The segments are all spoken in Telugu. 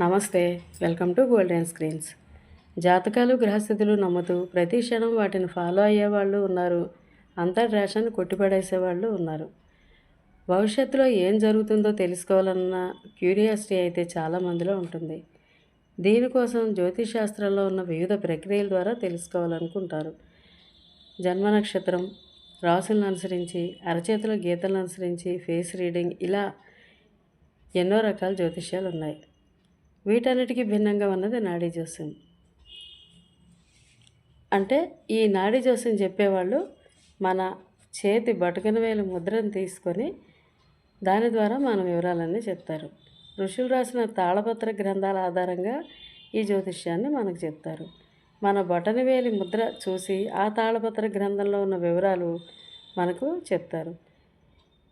నమస్తే వెల్కమ్ టు గోల్డెన్ స్క్రీన్స్. జాతకాలు గ్రహస్థితులు నమ్ముతూ ప్రతి క్షణం వాటిని ఫాలో అయ్యేవాళ్ళు ఉన్నారు. అంతర్ కొట్టిపడేసేవాళ్ళు ఉన్నారు. భవిష్యత్తులో ఏం జరుగుతుందో తెలుసుకోవాలన్న క్యూరియాసిటీ అయితే చాలా మందిలో ఉంటుంది. దీనికోసం జ్యోతిష్ శాస్త్రంలో ఉన్న వివిధ ప్రక్రియల ద్వారా తెలుసుకోవాలనుకుంటారు. జన్మ నక్షత్రం రాసులను అనుసరించి అరచేతుల గీతలను అనుసరించి ఫేస్ రీడింగ్ ఇలా ఎన్నో రకాల జ్యోతిష్యాలు ఉన్నాయి. వీటన్నిటికీ భిన్నంగా ఉన్నది నాడీ జోస్యం. అంటే ఈ నాడీ జోస్యం చెప్పేవాళ్ళు మన చేతి బటకన వేలు ముద్రను తీసుకొని దాని ద్వారా మన వివరాలన్నీ చెప్తారు. ఋషులు రాసిన తాళపత్ర గ్రంథాల ఆధారంగా ఈ జ్యోతిష్యాన్ని మనకు చెప్తారు. మన బటన వేలి ముద్ర చూసి ఆ తాళపత్ర గ్రంథంలో ఉన్న వివరాలు మనకు చెప్తారు.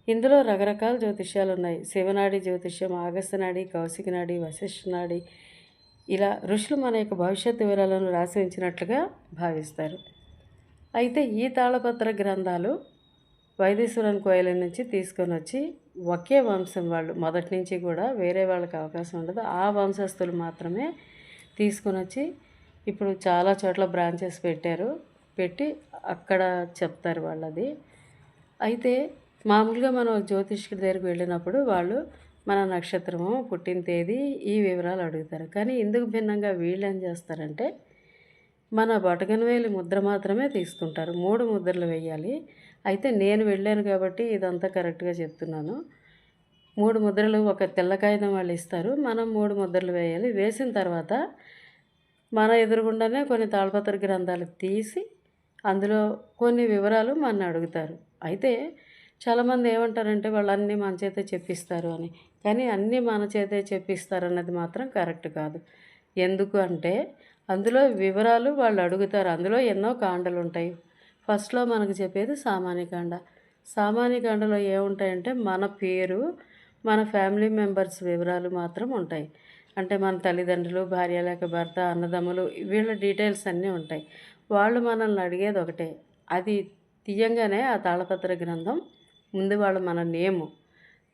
ఇందులో రకరకాల జ్యోతిష్యాలు ఉన్నాయి శివనాడి జ్యోతిష్యం ఆగస్తనాడి నాడి కౌశిక నాడి వశిష్ఠ నాడి ఇలా ఋషులు మన యొక్క భవిష్యత్తు వివరాలను రాసి ఉంచినట్లుగా భావిస్తారు. అయితే ఈ తాళపత్ర గ్రంథాలు వైదేశ్వరన్ కోయల నుంచి తీసుకొని వచ్చి ఒకే వంశం వాళ్ళు మొదటి నుంచి కూడా వేరే వాళ్ళకి అవకాశం ఉండదు. ఆ వంశస్థులు మాత్రమే తీసుకొని వచ్చి ఇప్పుడు చాలా చోట్ల బ్రాంచెస్ పెట్టారు. పెట్టి అక్కడ చెప్తారు వాళ్ళది. అయితే మామూలుగా మనం జ్యోతిష్కుడి దగ్గరికి వెళ్ళినప్పుడు వాళ్ళు మన నక్షత్రము పుట్టిన తేదీ ఈ వివరాలు అడుగుతారు. కానీ ఇందుకు భిన్నంగా వీళ్ళు ఏం చేస్తారంటే మన బటకనవేలి ముద్ర మాత్రమే తీసుకుంటారు. మూడు ముద్రలు వేయాలి. అయితే నేను వెళ్ళాను కాబట్టి ఇదంతా కరెక్ట్గా చెప్తున్నాను. మూడు ముద్రలు ఒక తెల్ల కాగితం వాళ్ళు ఇస్తారు. మనం మూడు ముద్రలు వేయాలి. వేసిన తర్వాత మన ఎదురుగుండానే కొన్ని తాళపత్ర గ్రంథాలు తీసి అందులో కొన్ని వివరాలు మన అడుగుతారు. అయితే చాలామంది ఏమంటారంటే వాళ్ళు అన్నీ మన చేతే చెప్పిస్తారు అని. కానీ అన్నీ మన చేతే చెప్పిస్తారు అన్నది మాత్రం కరెక్ట్ కాదు. ఎందుకు అంటే అందులో వివరాలు వాళ్ళు అడుగుతారు. అందులో ఎన్నో కాండలు ఉంటాయి. ఫస్ట్లో మనకు చెప్పేది సామాన్య కాండ. సామాన్య కాండలో ఏముంటాయంటే మన పేరు మన ఫ్యామిలీ మెంబర్స్ వివరాలు మాత్రం ఉంటాయి. అంటే మన తల్లిదండ్రులు భార్య లేక భర్త అన్నదమ్ములు వీళ్ళ డీటెయిల్స్ అన్నీ ఉంటాయి. వాళ్ళు మనల్ని అడిగేది ఒకటే. అది తీయంగానే ఆ తాళపత్ర గ్రంథం ముందు వాళ్ళు మన నేము.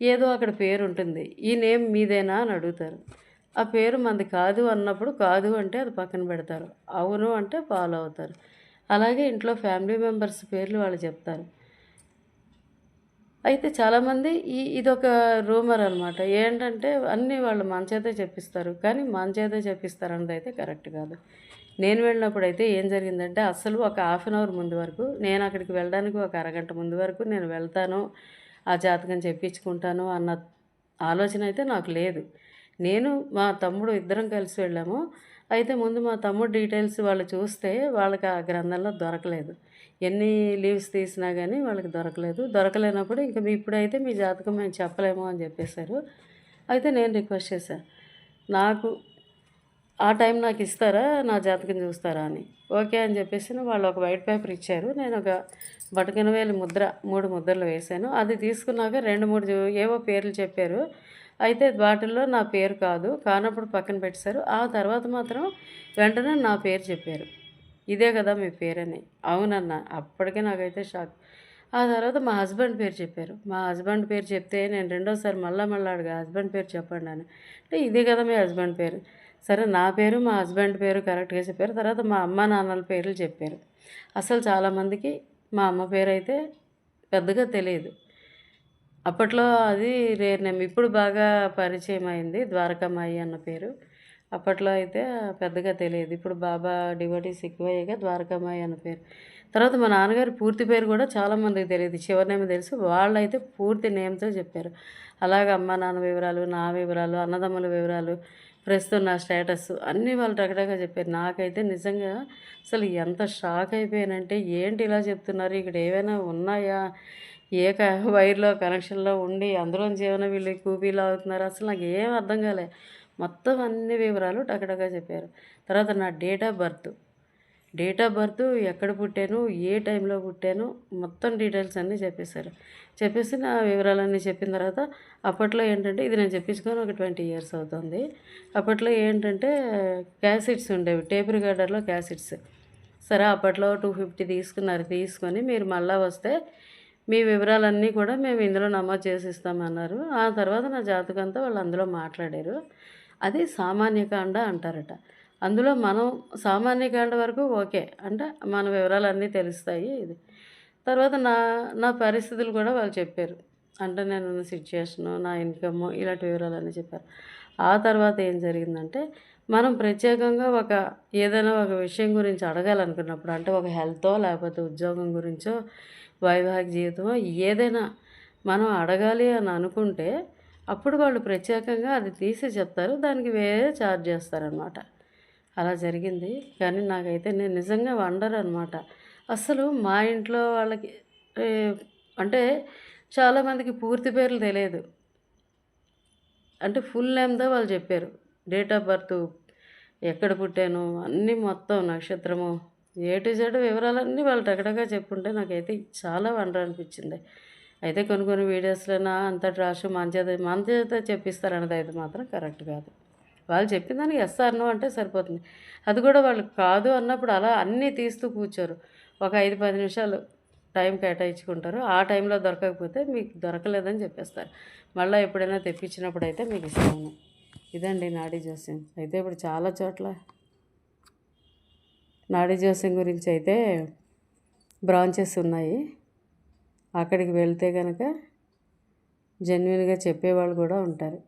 ఏదో అక్కడ పేరు ఉంటుంది ఈ నేమ్ మీదేనా అని అడుగుతారు. ఆ పేరు మనది కాదు అన్నప్పుడు కాదు అంటే అది పక్కన పెడతారు. అవును అంటే ఫాలో అవుతారు. అలాగే ఇంట్లో ఫ్యామిలీ మెంబర్స్ పేర్లు వాళ్ళు చెప్తారు. అయితే చాలామంది ఈ ఇదొక రూమర్ అనమాట ఏంటంటే అన్నీ వాళ్ళు మన చేతే చెప్పిస్తారు. కానీ మన చేతే చెప్పిస్తారు అన్నది అయితే కరెక్ట్ కాదు. నేను వెళ్ళినప్పుడు అయితే ఏం జరిగిందంటే అసలు ఒక హాఫ్ అన్ అవర్ ముందు వరకు నేను అక్కడికి వెళ్ళడానికి ఒక అరగంట ముందు వరకు నేను వెళ్తాను ఆ జాతకం చెప్పించుకుంటాను అన్న ఆలోచన అయితే నాకు లేదు. నేను మా తమ్ముడు ఇద్దరం కలిసి వెళ్ళాము. అయితే ముందు మా తమ్ముడు డీటెయిల్స్ వాళ్ళు చూస్తే వాళ్ళకి ఆ గ్రంథంలో దొరకలేదు. ఎన్ని లీవ్స్ తీసినా కానీ వాళ్ళకి దొరకలేదు. దొరకలేనప్పుడు ఇంకా మీ ఇప్పుడైతే మీ జాతకం మేము చెప్పలేము అని చెప్పేశారు. అయితే నేను రిక్వెస్ట్ చేశాను నాకు ఆ టైం నాకు ఇస్తారా? నా జాతకం చూస్తారా అని. ఓకే అని చెప్పేసి వాళ్ళు ఒక వైట్ పేపర్ ఇచ్చారు. నేను ఒక బటకన ముద్ర మూడు ముద్రలు వేశాను. అది తీసుకున్నాక రెండు మూడు ఏవో పేర్లు చెప్పారు. అయితే వాటిల్లో నా పేరు కాదు. కానప్పుడు పక్కన పెట్టేశారు. ఆ తర్వాత మాత్రం వెంటనే నా పేరు చెప్పారు. ఇదే కదా మీ పేరని. అవునన్న అప్పటికే నాకైతే షాక్. ఆ తర్వాత మా హస్బెండ్ పేరు చెప్పారు. మా హస్బెండ్ పేరు చెప్తే నేను రెండోసారి మళ్ళా మళ్ళీ అడిగా హస్బెండ్ పేరు చెప్పండి అని. అంటే ఇదే కదా మీ హస్బెండ్ పేరు. సరే నా పేరు మా హస్బెండ్ పేరు కరెక్ట్గా చెప్పారు. తర్వాత మా అమ్మ నాన్నల పేర్లు చెప్పారు. అసలు చాలామందికి మా అమ్మ పేరు అయితే పెద్దగా తెలియదు. అప్పట్లో అది రేర్ నేమ్. ఇప్పుడు బాగా పరిచయం అయింది ద్వారకామాయి అన్న పేరు. అప్పట్లో అయితే పెద్దగా తెలియదు. ఇప్పుడు బాబా డివోటీస్ ఎక్కువయ్యాక ద్వారకామాయి అన్న పేరు. తర్వాత మా నాన్నగారి పూర్తి పేరు కూడా చాలామందికి తెలియదు. చివరి నేమ్ తెలుసు. వాళ్ళైతే పూర్తి నేమ్తో చెప్పారు. అలాగే అమ్మ నాన్న వివరాలు నా వివరాలు అన్నదమ్ముల వివరాలు ప్రస్తుతం నా స్టేటస్ అన్నీ వాళ్ళు టగటగా చెప్పారు. నాకైతే నిజంగా అసలు ఎంత షాక్ అయిపోయానంటే ఏంటి ఇలా చెప్తున్నారు? ఇక్కడ ఏవైనా ఉన్నాయా? ఏ క వైర్లో కనెక్షన్లో ఉండి అందులోంచి ఏమైనా వీళ్ళు కూపీలు అవుతున్నారు అసలు నాకు ఏం అర్థం కాలే. మొత్తం అన్ని వివరాలు టకటగా చెప్పారు. తర్వాత నా date of birth. Date of birth ఎక్కడ పుట్టాను ఏ టైంలో పుట్టాను మొత్తం డీటెయిల్స్ అన్నీ చెప్పేశారు. చెప్పేసి నా వివరాలన్నీ చెప్పిన తర్వాత అప్పట్లో ఏంటంటే ఇది నేను చెప్పించుకొని ఒక ట్వంటీ ఇయర్స్ అవుతుంది. అప్పట్లో ఏంటంటే క్యాసెట్స్ ఉండేవి టేప్ రికార్డర్లో క్యాసెట్స్ సరే అప్పట్లో టూ ఫిఫ్టీ తీసుకున్నారు తీసుకొని మీరు మళ్ళా వస్తే మీ వివరాలన్నీ కూడా మేము ఇందులో నమోదు చేసి ఇస్తామన్నారు ఆ తర్వాత నా జాతకంతో వాళ్ళు అందులో మాట్లాడారు. అది సామాన్యకాండ అంటారట. అందులో మనం సామాన్యకాండ వరకు ఓకే. అంటే మన వివరాలన్నీ తెలుస్తాయి ఇది. తర్వాత నా నా పరిస్థితులు కూడా వాళ్ళు చెప్పారు. అంటే నేను ఉన్న సిచ్యుయేషను నా ఇన్కమ్ ఇలాంటి వివరాలన్నీ చెప్పారు. ఆ తర్వాత ఏం జరిగిందంటే మనం ప్రత్యేకంగా ఒక ఏదైనా ఒక విషయం గురించి అడగాలనుకున్నప్పుడు అంటే ఒక హెల్తో లేకపోతే ఉద్యోగం గురించో వైవాహిక జీవితమో ఏదైనా మనం అడగాలి అని అనుకుంటే అప్పుడు వాళ్ళు ప్రత్యేకంగా అది తీసి చెప్తారు. దానికి వేరే ఛార్జ్ చేస్తారనమాట అలా జరిగింది. కానీ నాకైతే నేను నిజంగా వండర్ అనమాట అసలు మా ఇంట్లో వాళ్ళకి అంటే చాలామందికి పూర్తి పేర్లు తెలియదు. అంటే ఫుల్ నేమ్తో వాళ్ళు చెప్పారు. డేట్ ఆఫ్ బర్త్ ఎక్కడ పుట్టాను అన్నీ మొత్తం నక్షత్రము ఏ టు జెడ్ వివరాలన్నీ వాళ్ళు టగటగా చెప్పుంటే నాకైతే చాలా వండర్ అనిపించింది. అయితే కొన్ని కొన్ని వీడియోస్లోనా అంత రాసు మన చేత మన చేత చెప్పిస్తారన్నది అయితే మాత్రం కరెక్ట్ కాదు. వాళ్ళు చెప్పిన దానికి ఎస్ నో అంటే సరిపోతుంది. అది కూడా వాళ్ళు కాదు అన్నప్పుడు అలా అన్నీ తీస్తూ కూర్చోరు. ఒక ఐదు పది నిమిషాలు టైం కేటాయించుకుంటారు. ఆ టైంలో దొరకకపోతే మీకు దొరకలేదని చెప్పేస్తారు. మళ్ళీ ఎప్పుడైనా తెప్పించినప్పుడు అయితే మీకు ఇస్తాను ఇదండి నాడీ జోస్యం. అయితే ఇప్పుడు చాలా చోట్ల నాడీ జోస్యం గురించి అయితే బ్రాంచెస్ ఉన్నాయి. అక్కడికి వెళ్తే కనుక జెన్యున్గా చెప్పేవాళ్ళు కూడా ఉంటారు.